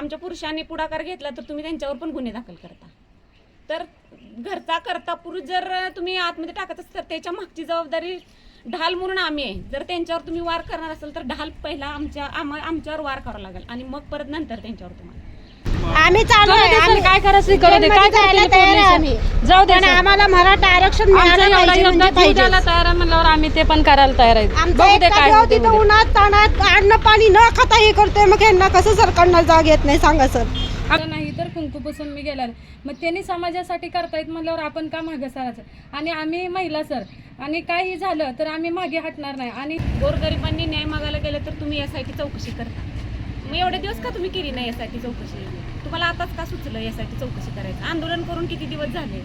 आमच्या पुरुषांनी पुढाकार घेतला तर तुम्ही त्यांच्यावर पण गुन्हे दाखल करता. तर घरचा करता पुरुष जर तुम्ही आतमध्ये टाकत असाल तर त्याच्या मागची जबाबदारी ढाल म्हणून आम्ही आहे. जर त्यांच्यावर तुम्ही वार करणार असाल तर ढाल पहिला आमच्या आम्हा आमच्यावर वार करावा लागेल आणि मग परत नंतर त्यांच्यावर तुम्हाला आम्ही चालू आहे. आम्ही काय करायचं? करू दे. काय करतील तयार आहे? आम्ही. जाऊ दे पण सर. आम्हाला मराठा आरक्षण मिळालं एवढा पाहिजे योद्धा म्हणजे जीव पाहिजे द्यायला तयार आहे म्हणल्यावर आम्ही ते पण करायला तयार आहे. आमचा बघू दे काय होते तिथं उन्हात ताणात अन्न पाणी न खाता हे करतोय. मग यांना कसं सरकारनं जाग येत नाही? सांगा सर. आता नाही तर कुंकूपासून मी गेला मग त्यांनी समाजासाठी करतायत म्हणल्यावर आपण का मागे सरायचं आणि आम्ही महिला सर. आणि काही झालं तर आम्ही मागे हटणार नाही. आणि गोरगरिबांनी न्याय मागायला गेलं तर तुम्ही यासाठी चौकशी करता. मग एवढे दिवस का तुम्ही केली नाही यासाठी चौकशी? तुम्हाला आताच का सुचलं यासाठी चौकशी करायचं? आंदोलन करून किती दिवस झाले?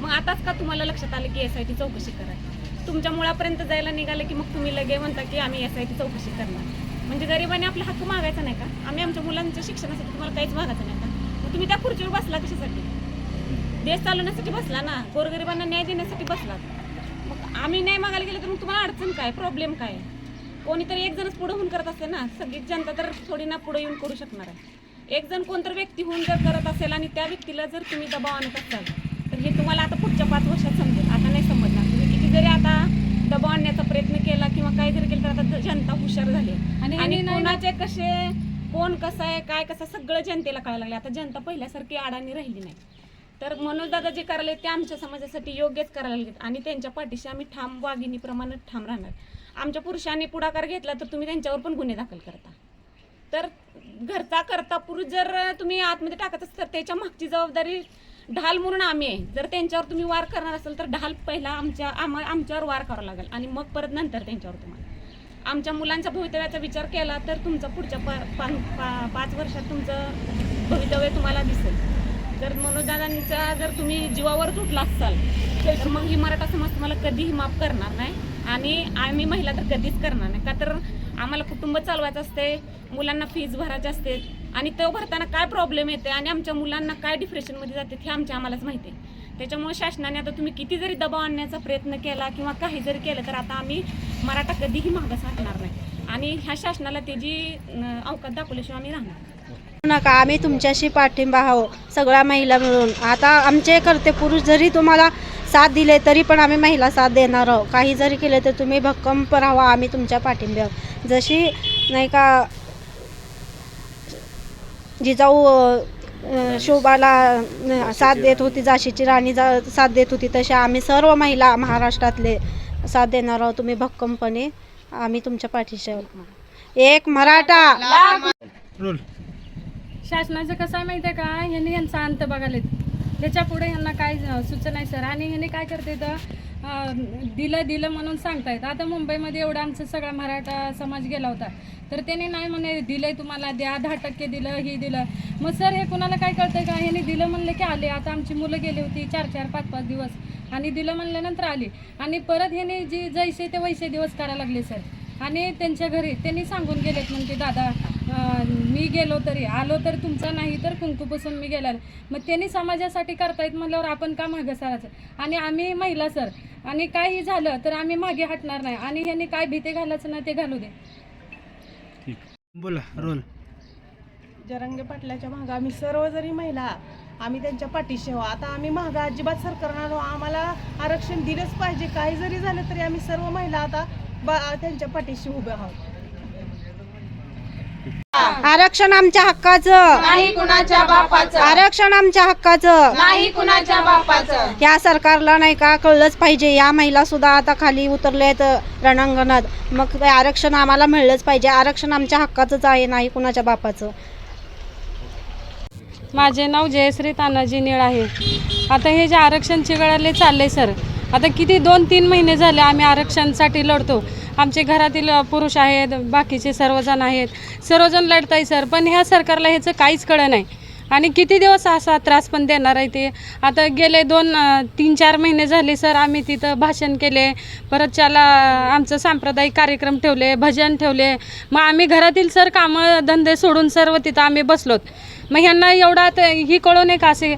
मग आताच का तुम्हाला लक्षात आलं की यासाठी चौकशी करायची तुमच्या मुळापर्यंत जायला निघालं की मग तुम्ही लगे म्हणता की आम्ही यासाठी चौकशी करणार. म्हणजे गरिबाने आपला हक्क मागायचा नाही का? आम्ही आमच्या मुलांच्या शिक्षणासाठी तुम्हाला काहीच मागायचं नाही का? मग तुम्ही त्या खुर्चीवर बसला कशासाठी? देश चालवण्यासाठी बसला ना? गोरगरिबांना न्याय देण्यासाठी बसला. मग आम्ही न्याय मागायला गेलो तर मग तुम्हाला अडचण काय? प्रॉब्लेम काय? कोणीतरी एक जणच पुढे होऊन करत असते ना? सगळी जनता तर थोडी ना पुढे येऊन करू शकणार आहे. एक जण कोणतर व्यक्ती होऊन जर करत असेल आणि त्या व्यक्तीला जर तुम्ही दबाव आणत असाल तर हे तुम्हाला आता पुढच्या पाच वर्षात समजेल. आता नाही समजणार. तुम्ही किती जरी आता दबाव आणण्याचा प्रयत्न केला किंवा काय जरी केलं तर आता जनता हुशार झाली. आणि आणि कोणाचे कसे कोण कसं आहे काय कसं सगळं जनतेला कळायला लागले आता जनता पहिल्यासारखी अडाणी राहिली नाही. तर मनोज दादा जे करायला ते आमच्या समाजासाठी योग्यच करायला लागलेत. आणि त्यांच्या पाठीशी आम्ही ठाम वाघिणीप्रमाणे ठाम राहणार आमच्या पुरुषांनी पुढाकार घेतला तर तुम्ही त्यांच्यावर पण गुन्हे दाखल करता. तर घरचा करता पुरुष जर तुम्ही आतमध्ये टाकत असाल तर त्याच्या मागची जबाबदारी ढाल म्हणून आम्ही आहे. जर त्यांच्यावर तुम्ही वार करणार असाल तर ढाल पहिला आमच्या आम्हा आमच्यावर वार करावा लागेल आणि मग परत नंतर त्यांच्यावर तुम्हाला. आमच्या मुलांच्या भवितव्याचा विचार केला तर तुमचा पुढच्या पा, पा, पा, पाच वर्षात तुमचं भवितव्य तुम्हाला दिसेल. जर मनोदादांचा जर तुम्ही जीवावर तुटला असाल तर मग ही मराठा समाज तुम्हाला कधीही माफ करणार नाही आणि आम्ही महिला तर कधीच करणार नाही. का तर आम्हाला कुटुंब चालवायचं असते मुलांना फीज भरायचे असते आणि तो भरताना काय प्रॉब्लेम येते आणि आमच्या मुलांना काय डिप्रेशनमध्ये जाते हे आमच्या आम्हालाच माहिती आहे. त्याच्यामुळे शासनाने आता तुम्ही किती जरी दबाव आणण्याचा प्रयत्न केला किंवा काही जरी केलं तर आता आम्ही मराठा कधीही मागास राहणार नाही. आणि ह्या शासनाला त्याची अवकात दाखवल्याशिवाय आम्ही राहणार नका आम्ही तुमच्याशी पाठिंबा आहोत सगळ्या महिला मिळून. आता आमचे करते पुरुष जरी तुम्हाला साथ दिले तरी पण आम्ही महिला साथ देणार आहोत. काही जरी केले तर तुम्ही भक्कम राहावा आम्ही तुमच्या पाठिंबे आहोत. जशी नाही का जिजाऊ शोभाला साथ देत होती झाशीची राणी जा साथ देत होती तशा आम्ही सर्व महिला महाराष्ट्रातले साथ देणार आहोत. तुम्ही भक्कमपणे आम्ही तुमच्या पाठीशी आहोत. एक मराठा. शासनाचं कसं आहे माहिती आहे का? ह्यांनी यांचा अंत बघालेत. त्याच्या पुढे यांना काय सूचना आहे सर? आणि ह्याने काय करते तर दिलं दिलं म्हणून सांगतायत आता मुंबईमध्ये एवढा आमचा सगळा मराठा समाज गेला होता. तर त्याने नाही म्हणे दिलंय तुम्हाला द्या दहा टक्के दिलं हे दिलं. मग सर हे कुणाला काय कळतंय का? ह्याने दिलं म्हणलं की आले. आता आमची मुलं गेली होती चार चार पाच पाच दिवस. आणि दिलं म्हणल्यानंतर आली. आणि परत ह्याने जी जैसे ते वैसे दिवस करायला लागले सर. आणि त्यांच्या घरी त्यांनी सांगून गेलेत म्हणजे दादा मी गेलो तरी आलो तर तुमचा नाही तर कुंकूपासून मी गेला मग त्यांनी समाजासाठी करतायत म्हणल्यावर आपण का मागं सरायचं आणि आम्ही महिला सर. आणि काही झालं तर आम्ही मागे हटणार नाही. आणि ह्यांनी काय भीती घालायचं नाही ते घालू दे. ठीक. बोला रोल. जरंगे पाटलाच्या मागं आम्ही सर्व जरी महिला आम्ही त्यांच्या पाठीशी आहो आता आम्ही मागं अजिबात सर करणार आहोत. आम्हाला आरक्षण दिलंच पाहिजे. काही जरी झालं तरी आम्ही सर्व महिला आता बा त्यांच्या पाठीशी उभे आहोत. आरक्षण आमच्या हक्काचं. नाही कुणाच्या बापाचं. आरक्षण आमच्या हक्काचं. नाही कुणाच्या बापाचं. या सरकारला नाही का कळलंच पाहिजे. या महिला सुद्धा आता खाली उतरले आहेत रणांगणात. मग ते आरक्षण आम्हाला मिळलंच पाहिजे. आरक्षण आमच्या हक्काचंच आहे नाही कुणाच्या बापाचं. माझे नाव जयश्री तानाजी निळ आहे. आता हे जे आरक्षण चिघळाले चालले सर. आता किती दोन तीन महिने झाले आम्ही आरक्षणासाठी लढतो. आमचे घरातील पुरुष आहेत बाकीचे सर्वजण आहेत. सर्वजण लढत आहे सर. पण ह्या सरकारला ह्याचं काहीच कळं नाही. आणि किती दिवस असा त्रास पण देणार आहे ते? आता गेले दोन तीन चार महिने झाले सर. आम्ही तिथं भाषण केले. परत त्याला आमचं सांप्रदायिक कार्यक्रम ठेवले भजन ठेवले. मग आम्ही घरातील सर कामं धंदे सोडून सर्व तिथं आम्ही बसलोत. मग ह्यांना एवढा आता ही कळून नये का असे?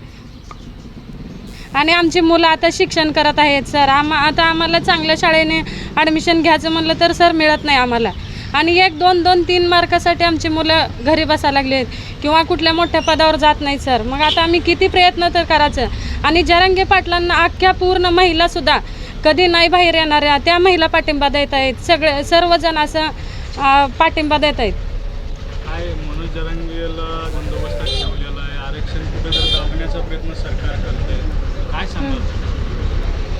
आणि आमची मुलं आता शिक्षण करत आहेत सर. आम आता आम्हाला चांगल्या शाळेने ॲडमिशन घ्यायचं म्हणलं तर सर मिळत नाही आम्हाला. आणि एक दोन दोन तीन मार्कासाठी आमची मुलं घरी बसायला लागली आहेत. किंवा कुठल्या मोठ्या पदावर जात नाहीत सर. मग आता आम्ही किती प्रयत्न तर करायचं. आणि जरंगे पाटलांना अख्ख्या पूर्ण महिलासुद्धा कधी नाही बाहेर येणाऱ्या त्या महिला पाठिंबा देत आहेत. सगळे सर्वजण असं पाठिंबा देत आहेत. मनोज जरांगेला ठेवलेला आहे. आरक्षण दाबण्याचा प्रयत्न सरकार करते काय सांगाल?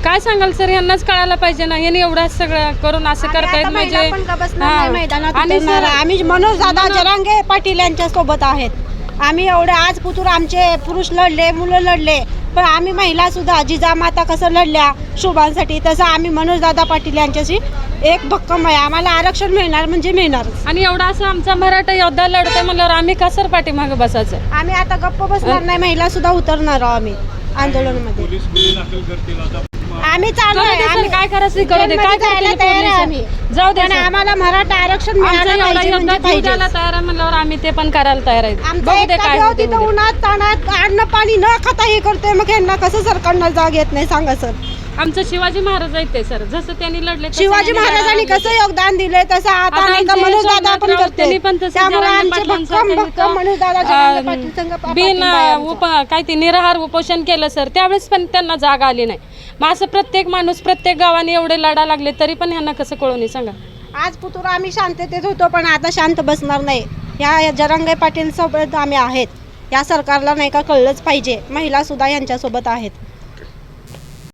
काय सांगाल सर? यांनाच कळायला पाहिजे ना. यांनी एवढं सगळं करून असं करतायत म्हणजे पण का बसणार नाही हा. मैदानात आणि. सर- आम्ही मनोज दादा जरांगे पाटील यांच्या सोबत आहेत. आम्ही एवढे आज पुतूर आमचे पुरुष लढले मुलं लढले. पण आम्ही महिला सुद्धा जिजामाता कसं लढल्या शुभांसाठी तसं आम्ही मनोज दादा पाटील यांच्याशी एक भक्कम आहे. आम्हाला आरक्षण मिळणार म्हणजे मिळणार. आणि एवढा असं आमचा मराठा योद्धा लढतोय म्हणल्यावर आम्ही का सर पाठीमागं बसायचं? आम्ही आता गप्प बसणार नाही महिला सुद्धा उतरणार आहोत आम्ही. आंदोलनामध्ये. पोलीस गुन्हे दाखल करतील आता. आम्ही चालू करू आहे सर, आम्ही काय करायचं ते करू दे काय जेलमध्ये जायला करतील तयार आहे पोलीस? आम्ही. जाऊ दे पण सर. आम्हाला मराठा आरक्षण आमचा मिळालं एवढा पाहिजे योद्धा म्हणजे जीव द्यायला पाहिजे तयार आहे म्हणल्यावर आम्ही ते पण करायला तयार आहेत आमचा बघू दे काय काय होते तिथं उन्हात ताणात अन्न पाणी न खाता हे करतोय मग यांना कसं सरकारनं जाग येत नाही सांगा सर? आमचं शिवाजी महाराज आहेत ते सर. जसं त्यांनी लढले तसं शिवाजी यांनी महाराजांनी कसं योगदान दिलंय तसं आता मनोज दादा पण करते त्यांनी पण तसं त्यामुळे जरांगे आमचे पाटलांचं भक्कम त्यांनी भक्कम तर, मनोज दादा अं, जरांगे पाटील संघ पा- बिन पाठिंबा आहे आमचा. उप काय ते निराहार उपोषण केलं सर. त्यावेळेस पण त्यांना जाग आली नाही. मग असं प्रत्येक माणूस प्रत्येक गावाने एवढे लढा लागले तरी पण ह्यांना कसं कळू नाही सांगा. आज पुतूर आम्ही शांततेत होतो पण आता शांत बसणार नाही. ह्या जरांगे पाटील सोबत आम्ही आहेत. या सरकारला नाही का कळलंच पाहिजे. महिला सुद्धा यांच्यासोबत आहेत.